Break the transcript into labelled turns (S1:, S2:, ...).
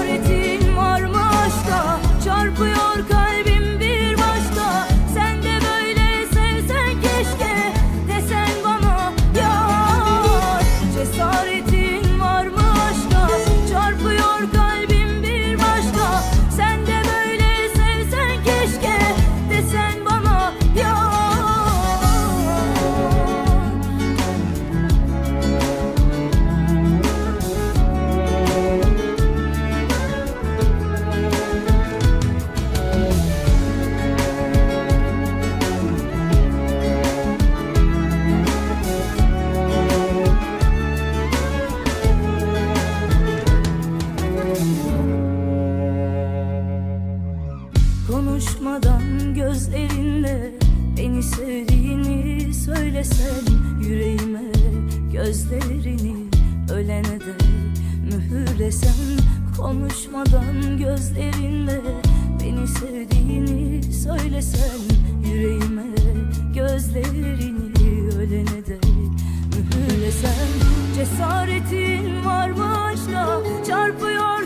S1: Cesaretin var Konuşmadan gözlerinle beni sevdiğini söylesen yüreğime gözlerini ölene dek mühürlesen konuşmadan gözlerinle beni sevdiğini söylesen yüreğime gözlerini ölene dek mühürlesen. Cesaretin var mı aşka çarpıyor